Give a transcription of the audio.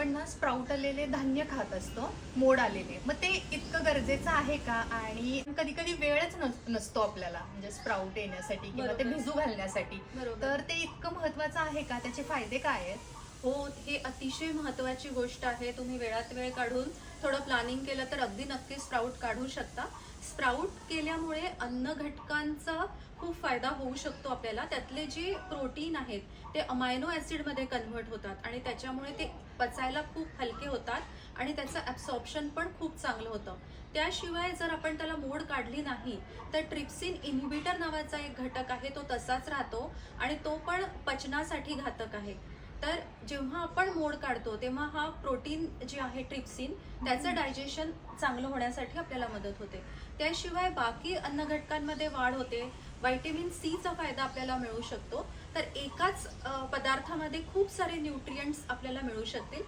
आपण ना स्प्राऊट आलेले धान्य खात असतो मोड आलेले. मग ते इतकं गरजेचं आहे का? आणि कधी कधी वेळच नस- नसतो आपल्याला म्हणजे स्प्राऊट येण्यासाठी किंवा ते. भिजू घालण्यासाठी. तर ते इतकं महत्वाचं आहे का? त्याचे फायदे काय आहेत? हो हे अतिशय महत्वाची गोष्ट आहे. तुम्ही वेळात वेळ काढून थोडं प्लॅनिंग केलं तर अगदी नक्की स्प्राऊट काढू शकता. स्प्राऊट केल्यामुळे अन्न घटकांचा खूप फायदा होऊ शकतो आपल्याला. त्यातले जे प्रोटीन आहेत ते अमायनो ॲसिडमध्ये कन्व्हर्ट होतात आणि त्याच्यामुळे ते पचायला खूप हलके होतात आणि त्याचं ॲब्सॉर्प्शन पण खूप चांगलं होतं. त्याशिवाय जर आपण त्याला मोड काढली नाही तर ट्रिप्सिन इनहिबिटर नावाचा एक घटक आहे तो तसाच राहतो आणि तो पण पचनासाठी घातक आहे. तर जेव्हा आपण मोड काढतो तेव्हा हा प्रोटीन जे आहे ट्रिप्सिन त्याचं डायजेशन चांगलं होण्यासाठी आपल्याला मदत होते. त्याशिवाय बाकी अन्न घटकांमध्ये वाढ होते. व्हायटेमिन सीचा फायदा आपल्याला मिळू शकतो. तर एकाच पदार्थामध्ये खूप सारे न्यूट्रियंट्स आपल्याला मिळू शकतील.